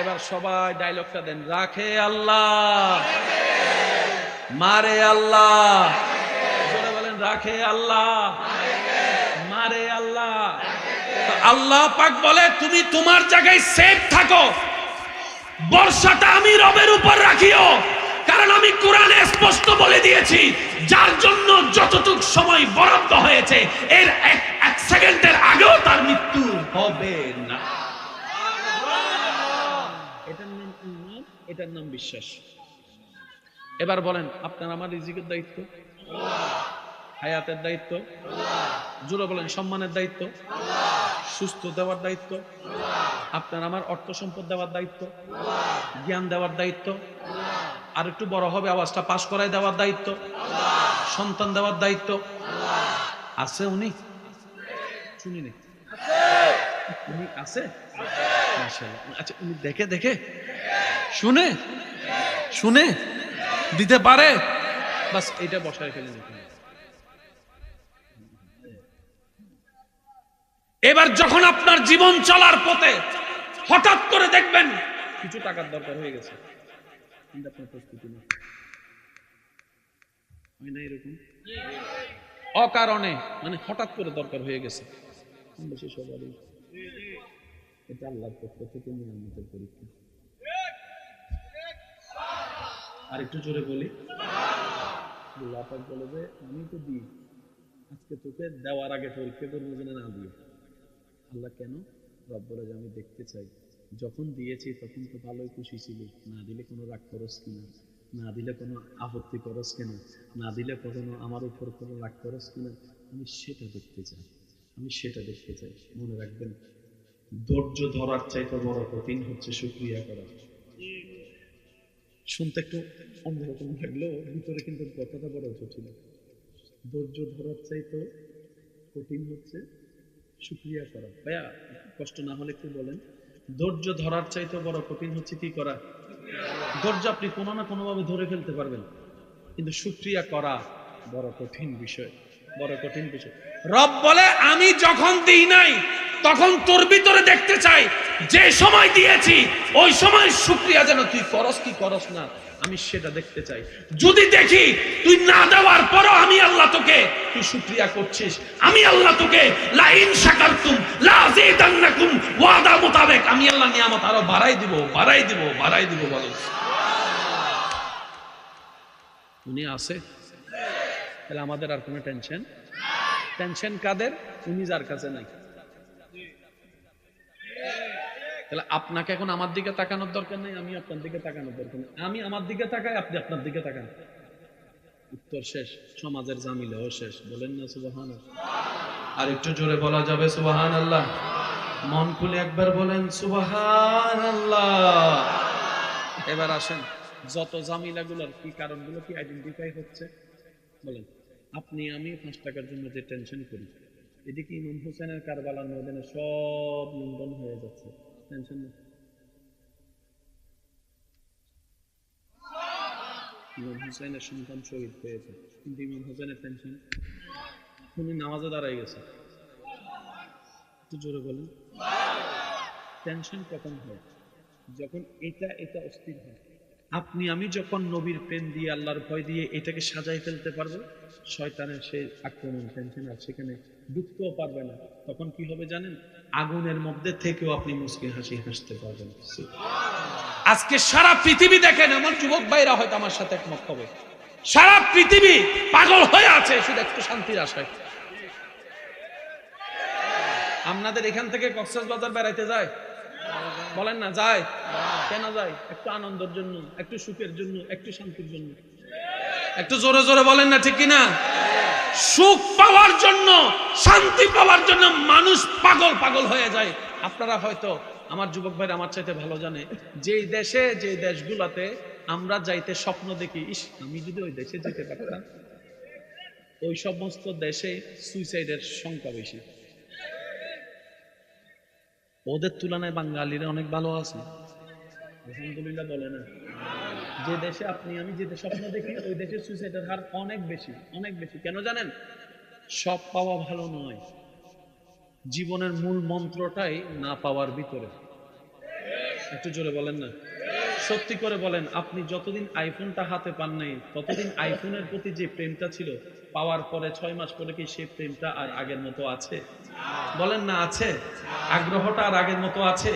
এবার সবাই ডায়লগটা দেন। রাখে আল্লাহ। মারে আল্লাহ। বলেন, রাখে আল্লাহ। মারে আল্লাহ। আল্লাহ পাক বলে, তুমি তোমার জায়গায় সেফ থাকো। বর্ষাটা আমি রবের উপর রাখিও। কারণ আমি কোরআনে স্পষ্ট বলে দিয়েছি, যার জন্য যতটুক সময় বরাদ্দ হয়েছে, এর এক সেকেন্ডের আগেও তার মৃত্যু হবে না এটার নাম ইমান এটার নাম বিশ্বাস। এবার বলেন, আপনার আমার রিজিকের দায়িত্ব? হায়াতের দায়িত্ব? জোরে বলেন, সম্মানের দায়িত্ব? সুস্থ দেওয়ার দায়িত্ব? আপনার আমার অর্থ সম্পদ দেওয়ার দায়িত্ব? জ্ঞান দেওয়ার দায়িত্ব? আর একটু বড় হবে, আওয়াজটা পাশ করায় দেওয়ার দায়িত্ব? সন্তান দেওয়ার দায়িত্ব? আছে উনি? শুনি নি উনি আছে। আচ্ছা দেখে দেখে? শুনে? শুনে? দিতে পারে? বাস, এটা বসায় ফেলে এবার যখন আপনার জীবন চলার পথে হঠাৎ করে দেখবেন কিছু টাকার দরকার হয়ে গেছে। অকারণে মানে হঠাৎ করে দরকার হয়ে গেছে। সবারই। এটা আল্লাহর পক্ষ থেকে পরীক্ষা। আর একটু জোরে বলি। আল্লাহ পাক বলে যে আমি তো দিই আজকে তোকে দেওয়ার আগে পরীক্ষা করব যেন না দিয়ে আল্লাহ কেন? রব বলে যে আমি দেখতে চাই। যখন দিয়েছি তখন তো ভালোই খুশি ছিল। না দিলে কোনো রাগ করস কিনা? না দিলে কোনো আপত্তি করস কিনা? না দিলে কখনো আমার উপর কোনো রাগ করস কিনা? আমি সেটা দেখতে চাই। আমি সেটা দেখতে চাই। মনে রাখবেন ধৈর্য ধরার চাইতে বড় কঠিন হচ্ছে শুক্রিয়া করা। শুনতে একটু অন্যরকম লাগলেও ভিতরে কিন্তু কথাটা বড় জটিল। ধৈর্য ধরার চাইতে কঠিন হচ্ছে শুক্রিয়া করা। ভাইয়া কষ্ট না হলে একটু বলেন। ধৈর্য ধরার চাইতে বড় কঠিন হচ্ছে কি করা? ধৈর্য আপনি কোনো না কোনো ভাবে ধরে ফেলতে পারবেন। কিন্তু শুক্রিয়া করা বড় কঠিন বিষয়। বড় কঠিন বিষয়। রব বলে আমি যখন দিই নাই তখন তোর ভিতরে দেখতে চাই, যে সময় দিয়েছি, ওই সময় শুক্রিয়া যেন তুই করস কি করস না, আমি সেটা দেখতে চাই। যদি দেখি তুই না দেওয়ার পরও আমি আল্লাহ তোকে তুই শুক্রিয়া করছিস, আমি আল্লাহ তোকে লাইন শাকারতুম লাযিদান্নাকুম ওয়াদা মোতাবেক আমি আল্লাহ নিয়ামত আরও বাড়াই দিব বাড়াই দিব বাড়াই দিব, বলো। উনি আছে? তাহলে আমাদের আর কোনো টেনশন? টেনশন কাদের? উনি যার কাছে নাই তাহলে আপনাকে এখন আমার দিকে তাকানোর দরকার নেই, আমি আপনার দিকে তাকানোর দরকার নেই। আমি আমার দিকে তাকাই, আপনি আপনার দিকে তাকান। উত্তর শেষ, সমাজের জামিলেও শেষ। বলেন না সুবাহান আর একটু জোরে বলা যাবে সুবাহান আল্লাহ মন খুলে একবার বলেন সুবাহান আল্লাহ এবার আসেন, যত জামিলাগুলোর কি কারণগুলো, কি আইডেন্টিফাই হচ্ছে? বলেন, আপনি, আমি পাঁচ টাকার জন্য যে টেনশন করি, এদিকে ইমাম হোসেনের কারবালার ময়দানে সব লন্ডন হয়ে যাচ্ছে। টেনশন না ইমাম হোসেনের সন্তান শহীদ হয়েছে কিন্তু ইমাম হোসেনের টেনশন উনি নামাজে দাঁড়াই গেছে একটু জোরে বলেন টেনশন কখন হয় যখন এটা এটা অস্থির হয় আপনি, আমি যখন নবীর প্রেম দিয়ে, আল্লাহর ভয় দিয়ে এটাকে সাজাই ফেলতে পারব, শয়তানের সেই আক্রমণ, টেনশন আর সেখানে ঢুকতেও পারবে না। তখন কি হবে জানেন? আগুনের মধ্যে থেকেও আপনি মুসকে হাসি হাসতে পারবেন। আজকে সারা পৃথিবী দেখেন আমার যুবক ভাইরা হয়তো আমার সাথে একমত হবে। সারা পৃথিবী পাগল হয়ে আছে, শুধু একটু শান্তির আশায়। আপনাদের এখান থেকে কক্সবাজার বেড়াইতে যায়? বলেন না, যায়। কেন যায়? একটু আনন্দের জন্য, একটু সুখের জন্য, একটু শান্তির জন্য। একটু জোরে জোরে বলেন না, ঠিক কিনা? সুখ পাওয়ার জন্য, শান্তি পাওয়ার জন্য মানুষ পাগল পাগল হয়ে যায়। আপনারা হয়তো, আমার যুবক ভাই আমার চাইতে ভালো জানে, যেই দেশে যে দেশগুলাতে আমরা যাইতে স্বপ্ন দেখি, ইস, আমি যদি ওই দেশে যেতে পারতাম, ওই সমস্ত দেশে সুইসাইডের সংখ্যা বেশি। ওদের তুলনায় বাঙালিরা অনেক ভালো আছে। আলহামদুলিল্লাহ বলে না। যে দেশে আপনি, আমি যে স্বপ্ন দেখি, ওই দেশের সুইসাইডের হার অনেক বেশি অনেক বেশি। কেন জানেন? সব পাওয়া ভালো নয়। জীবনের মূল মন্ত্রটাই না পাওয়ার ভিতরে। একটু জোরে বলেন না। সত্যি করে বলেন, আপনি যতদিন আইফোনটা হাতে পান নাই, ততদিন আইফোনের প্রতি যে প্রেমটা ছিল, পাওয়ার পরে ছয় মাস পরে কি সেই প্রেমটা আর আগের মতো আছে? বলেন না, আছে। আগ্রহটা আর আগের মতো আছে।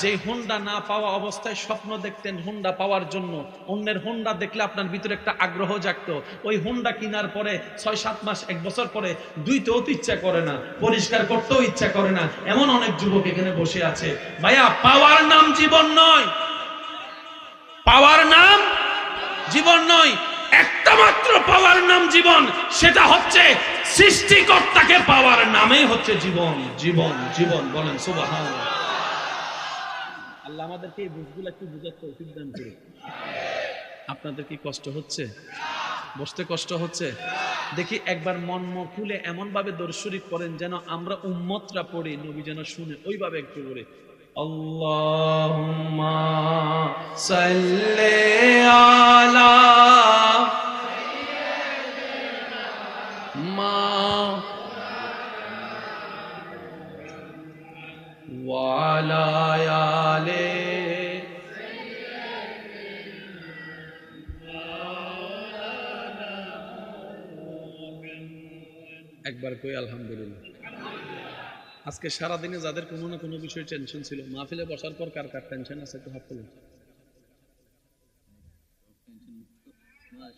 যে হোন্ডা না পাওয়া অবস্থায় স্বপ্ন দেখতেন হোন্ডা পাওয়ার জন্য, অন্যের হোন্ডা দেখলে আপনার ভিতরে একটা আগ্রহ জাগতো। ওই হোন্ডা কেনার পরে ছয় সাত মাস, এক বছর পরে দুইতেও তো ইচ্ছা করে না, পরিষ্কার করতেও ইচ্ছা করে না। এমন অনেক যুবক এখানে বসে আছে। ভাইয়া, পাওয়ার নাম জীবন নয় পাওয়ার নাম জীবন নয় একটা মাত্র পাওয়ার নাম জীবন সেটা হচ্ছে সৃষ্টিকর্তাকে পাওয়ার নামেই হচ্ছে জীবন জীবন জীবন বলেন সুবাহান আল্লাহ আমাদেরকে এই বুঝগুলো একটু বুঝার তৌফিক দান করে আপনাদের কি কষ্ট হচ্ছে? বসতে কষ্ট হচ্ছে? দেখি একবার মন মুখ খুলে এমন ভাবে দর্শরিক করেন যেন আমরা উম্মতরা পড়ি নবী যেন শুনে ওইভাবে একটু করে আল্লাহুম্মা সাল্লি আলা মা ওয়ালা আলে একবার কই আলহামদুলিল্লাহ আজকে সারাদিনে যাদের কোনো না কোনো বিষয়ে টেনশন ছিল, মাহফিলে বসার পর কার কার টেনশন আছে একটু হাত তুলুন।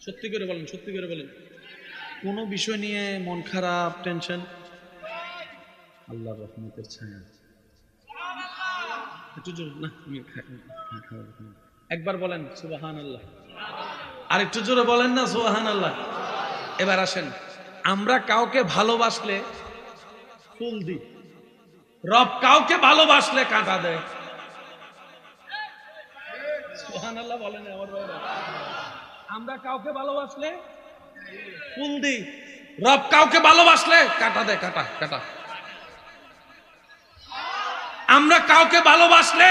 সত্যি করে বলেন, সত্যি করে বলেন। কোনো বিষয় নিয়ে মন খারাপ টেনশন আল্লাহ রহমতের ছায়া। একটু না একবার বলেন সুবাহান আল্লাহ আর একটু জোরে বলেন না সুবাহান আল্লাহ এবার আসেন। আমরা কাউকে ভালোবাসলে ফুল দিই। রব কাউকে ভালোবাসলে কাঁটা দেয়। আমরা কাউকে ভালোবাসলে রব আমরা কাউকে ভালোবাসলে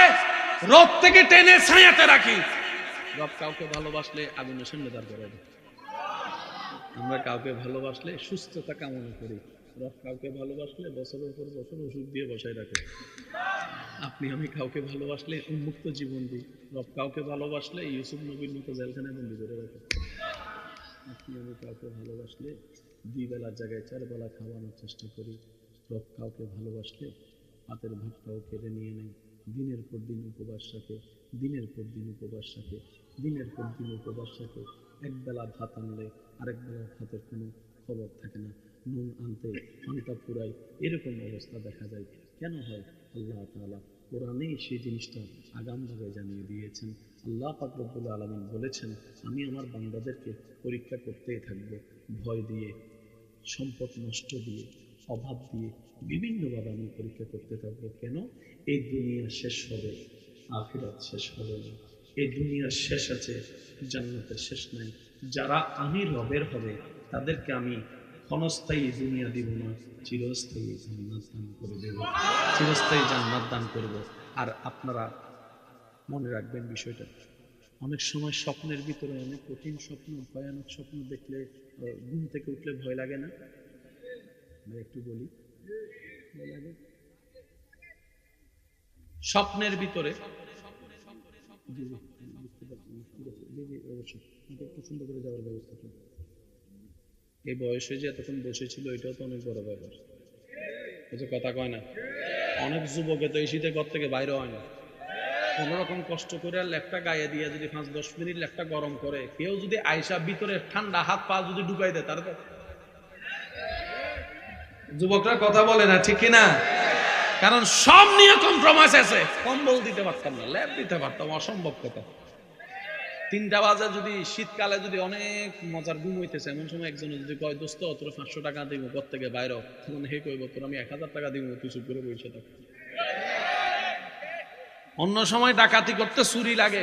রোদ থেকে টেনে ছায়াতে রাখি। রব কাউকে ভালোবাসলে দাঁড় করে আমরা কাউকে ভালোবাসলে সুস্থতা কামনা করি। কাউকে ভালোবাসলে বছরের পর বছর ওষুধ দিয়ে বসায় রাখে। আপনি আমি কাউকে ভালোবাসলে উন্মুক্ত জীবন দিই। রব কাউকে ভালোবাসলে ইউসুফ নবীর মতো জেলখানায় বন্দি করে রাখে। আপনি আমি কাউকে ভালোবাসলে দুই বেলার জায়গায় চার বেলা খাওয়ানোর চেষ্টা করি। রব কাউকে ভালোবাসলে হাতের ভাতটাও কেড়ে নিয়ে নেয়। দিনের পর দিন উপবাস রাখে, দিনের পর দিন উপবাস রাখে, দিনের পর দিন উপবাস রাখে। এক বেলা ভাত আনলে আরেক বেলা ভাতের কোনো খবর থাকে না। নুন আনতে পান্তা পুরাই এরকম অবস্থা দেখা যায়। কেন হয়? আল্লাহ তাআলা কোরআনেই সেই জিনিসটা আগামভাবে জানিয়ে দিয়েছেন। আল্লাহ ফাকরুল আলমিন বলেছেন, আমি আমার বান্দাদেরকে পরীক্ষা করতেই থাকব। ভয় দিয়ে, সম্পদ নষ্ট দিয়ে, অভাব দিয়ে বিভিন্নভাবে আমি পরীক্ষা করতে থাকব। কেন? এই দুনিয়া শেষ হবে, আখিরাত শেষ হবে না। এই দুনিয়ার শেষ আছে, জান্নাতের শেষ নাই। যারা আমি রবের হবে, তাদেরকে আমি ক্ষণস্থায়ী দুনিয়া দিব না চিরস্থায়ী জান্নাত দান করে দেব চিরস্থায়ী জান্নাত দান করব আর আপনারা মনে রাখবেন বিষয়টা। অনেক সময় স্বপ্নের ভিতরে অনেক কঠিন স্বপ্ন ভয়ানক স্বপ্ন দেখলে ঘুম থেকে উঠলে ভয় লাগে না? একটু বলি। ভয় লাগে? স্বপ্নের ভিতরে? বুঝতে পারছি, ঠিক একটু সুন্দর করে যাওয়ার ব্যবস্থা। এই বয়সে যে এতক্ষণ বসেছিল, এটাও তো অনেক বড় ব্যাপার। এই কথা কয় না, অনেক যুবকে তো এই শীতে ঘর থেকে বাইরে হয় না। কোন রকম কষ্ট করে লেপটা গায়ে দিয়ে যদি পাঁচ দশ মিনিট লেপটা গরম করে, কেউ যদি আইসা ভিতরে ঠান্ডা হাত পা যদি ডুবাই দেয়, তার যুবকরা কথা বলে না, ঠিক কিনা? কারণ সব নিয়ে কম্প্রোমাইজ আছে। কম্বল দিতে পারতাম না, ল্যাব দিতে পারতাম, অসম্ভব কথা। তিনটা বাজে যদি শীতকালে যদি অনেক মজার ঘুম হইতেছে, এমন সময় একজনে যদি কয়, দোস্ত, তোর পাঁচশো টাকা দিব ঘর থেকে বাইরে তখন হে কইব, তোর আমি এক হাজার টাকা দিব তুই চুপ করে বসে থাক। অন্য সময় ডাকাতি করতে চুরি লাগে।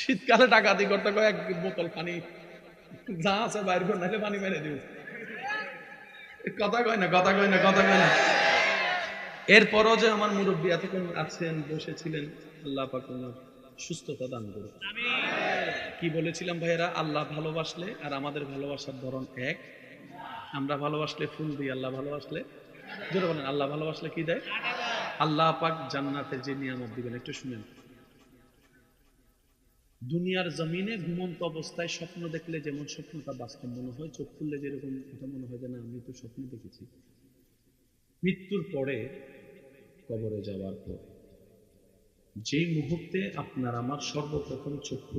শীতকালে ডাকাতি করতে কয়, এক বোতল পানি, যা আছে বাইর করে নাহলে পানি মেরে দিব কথা কয় না, কথা কয় না, কথা কয় না। এরপরও যে আমার মুরব্বী এতক্ষণ আছেন বসেছিলেন আল্লাহ পাক সুস্থতা দান করুন। কি বলেছিলাম ভাইয়েরা? আল্লাহ ভালোবাসলে আর আমাদের ভালোবাসার ধরন এক। আমরা ভালোবাসলে ফুল দিই, আল্লাহ ভালোবাসলে। জোরে বলেন, আল্লাহ ভালোবাসলে কি দেয়? আল্লাহ পাক জান্নাতের যে নিয়ামত দিবেন, একটু শুনেন। দুনিয়ার জমিনে ঘুমন্ত অবস্থায় স্বপ্ন দেখলে যেমন স্বপ্নটা বাস্তব মনে হয়, চোখ খুললে যেরকম এটা মনে হয় যে না, আমি তো স্বপ্ন দেখেছি। মৃত্যুর পরে কবরে যাওয়ার পর। যেই মুহূর্তে আপনার আমার সর্বপ্রথম খুলে